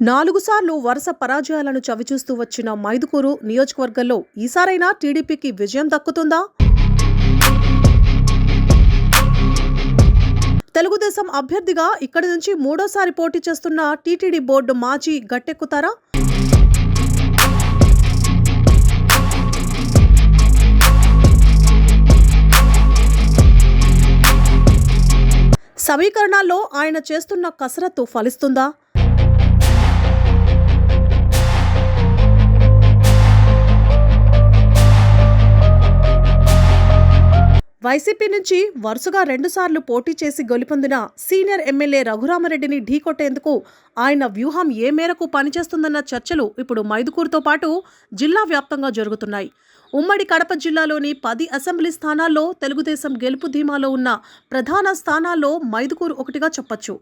నాలుగు సార్లు వరుస పరాజయాలను చవిచూస్తూ వచ్చిన మైదుకూరు నియోజకవర్గంలో ఈసారైనా టీడీపీకి విజయం దక్కుతుందా? తెలుగుదేశం అభ్యర్థిగా ఇక్కడి నుంచి మూడోసారి పోటీ చేస్తున్న టీటీడీ బోర్డు మాజీ గట్టెక్కుతారా? సమీకరణాల్లో ఆయన చేస్తున్న కసరత్తు ఫలిస్తుందా? వైసీపీ నుంచి వరుసగా రెండుసార్లు పోటీ చేసి గెలుపొందిన సీనియర్ ఎమ్మెల్యే రఘురామరెడ్డిని ఢీకొట్టేందుకు ఆయన వ్యూహం ఏ మేరకు పనిచేస్తుందన్న చర్చలు ఇప్పుడు మైదుకూరుతో పాటు జిల్లా వ్యాప్తంగా జరుగుతున్నాయి. ఉమ్మడి కడప జిల్లాలోని పది అసెంబ్లీ స్థానాల్లో తెలుగుదేశం గెలుపు ధీమాలో ఉన్న ప్రధాన స్థానాల్లో మైదుకూరు ఒకటిగా చెప్పొచ్చు.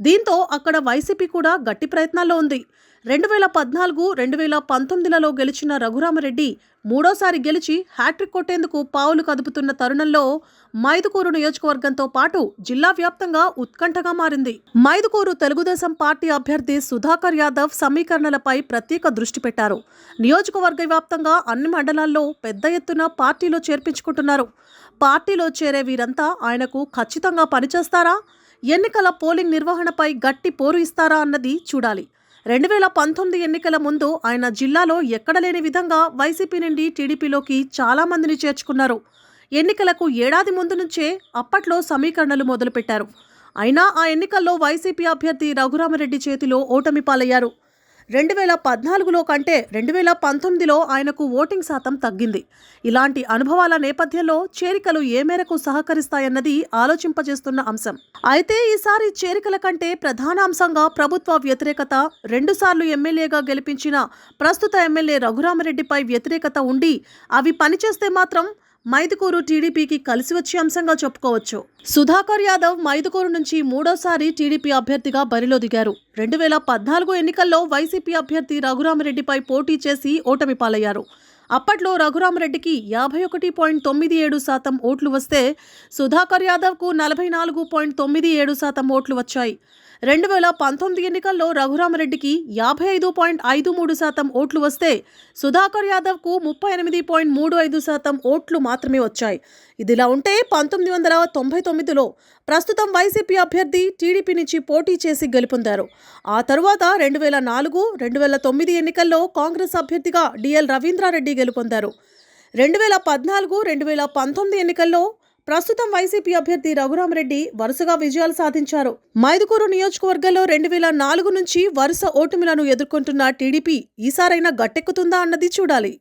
దీంతో అక్కడ వైసీపీ కూడా గట్టి ప్రయత్నాల్లో ఉంది. రెండు వేల పద్నాలుగు రెండు వేల పంతొమ్మిదిలలో గెలిచిన రఘురామరెడ్డి మూడోసారి గెలిచి హ్యాట్రిక్ కొట్టేందుకు పావులు కదుపుతున్న తరుణంలో మైదుకూరు నియోజకవర్గంతో పాటు జిల్లా వ్యాప్తంగా ఉత్కంఠగా మారింది. మైదుకూరు తెలుగుదేశం పార్టీ అభ్యర్థి సుధాకర్ యాదవ్ సమీకరణలపై ప్రత్యేక దృష్టి పెట్టారు. నియోజకవర్గ వ్యాప్తంగా అన్ని మండలాల్లో పెద్ద ఎత్తున పార్టీలో చేర్పించుకుంటున్నారు. పార్టీలో చేరే వీరంతా ఆయనకు ఖచ్చితంగా పనిచేస్తారా? ఎన్నికల పోలింగ్ నిర్వహణపై గట్టి పోరు ఇస్తారా అన్నది చూడాలి. రెండు వేల పంతొమ్మిది ఎన్నికల ముందు ఆయన జిల్లాలో ఎక్కడ లేని విధంగా వైసీపీ నుండి టీడీపీలోకి చాలా మందిని చేర్చుకున్నారు. ఎన్నికలకు ఏడాది ముందు నుంచే అప్పట్లో సమీకరణలు మొదలుపెట్టారు. అయినా ఆ ఎన్నికల్లో వైసీపీ అభ్యర్థి రఘురామరెడ్డి చేతిలో ఓటమి పాలయ్యారు. రెండు వేల పద్నాలుగులో కంటే రెండు వేల పంతొమ్మిదిలో ఆయనకు ఓటింగ్ శాతం తగ్గింది. ఇలాంటి అనుభవాల నేపథ్యంలో చేరికలు ఏ మేరకు సహకరిస్తాయన్నది ఆలోచింపజేస్తున్న అంశం. అయితే ఈసారి చేరికల కంటే ప్రధాన అంశంగా ప్రభుత్వ వ్యతిరేకత రెండుసార్లు ఎమ్మెల్యేగా గెలిపించిన ప్రస్తుత ఎమ్మెల్యే రఘురామరెడ్డిపై వ్యతిరేకత ఉండి అవి పనిచేస్తే మాత్రం మైదుకూరు టీడీపీకి కలిసి వచ్చే అంశంగా చెప్పుకోవచ్చు. సుధాకర్ యాదవ్ మైదుకూరు నుంచి మూడోసారి టీడీపీ అభ్యర్థిగా బరిలో దిగారు. రెండు వేల పద్నాలుగు ఎన్నికల్లో వైసీపీ అభ్యర్థి రఘురామరెడ్డిపై పోటీ చేసి ఓటమి పాలయ్యారు. అప్పట్లో రఘురామరెడ్డికి యాభై ఒకటి పాయింట్ తొమ్మిది ఏడు శాతం ఓట్లు వస్తే సుధాకర్ యాదవ్కు నలభై నాలుగు పాయింట్ తొమ్మిది ఏడు శాతం ఓట్లు వచ్చాయి. రెండు వేల పంతొమ్మిది ఎన్నికల్లో రఘురామరెడ్డికి యాభై ఐదు పాయింట్ ఐదు మూడు శాతం ఓట్లు వస్తే సుధాకర్ యాదవ్కు ముప్పై ఎనిమిది పాయింట్ మూడు ఐదు శాతం ఓట్లు మాత్రమే వచ్చాయి. ఇదిలా ఉంటే పంతొమ్మిది వందల తొంభై తొమ్మిదిలో ప్రస్తుతం వైసీపీ అభ్యర్థి టీడీపీ నుంచి పోటీ చేసి గెలుపొందారు. ఆ తరువాత రెండు వేల నాలుగు రెండు వేల తొమ్మిది ఎన్నికల్లో కాంగ్రెస్ అభ్యర్థిగా డిఎల్ రవీంద్రారెడ్డి గెలుపొందారు రెండు వేల పద్నాలుగు రెండు వేల పంతొమ్మిది ఎన్నికల్లో ప్రస్తుతం వైసీపీ అభ్యర్థి రఘురామరెడ్డి వరుసగా విజయాలు సాధించారు. మైదుకూరు నియోజకవర్గంలో రెండు వేల నాలుగు నుంచి వరుస ఓటమిలను ఎదుర్కొంటున్న టీడీపీ ఈసారైనా గట్టెక్కుతుందా అన్నది చూడాలి.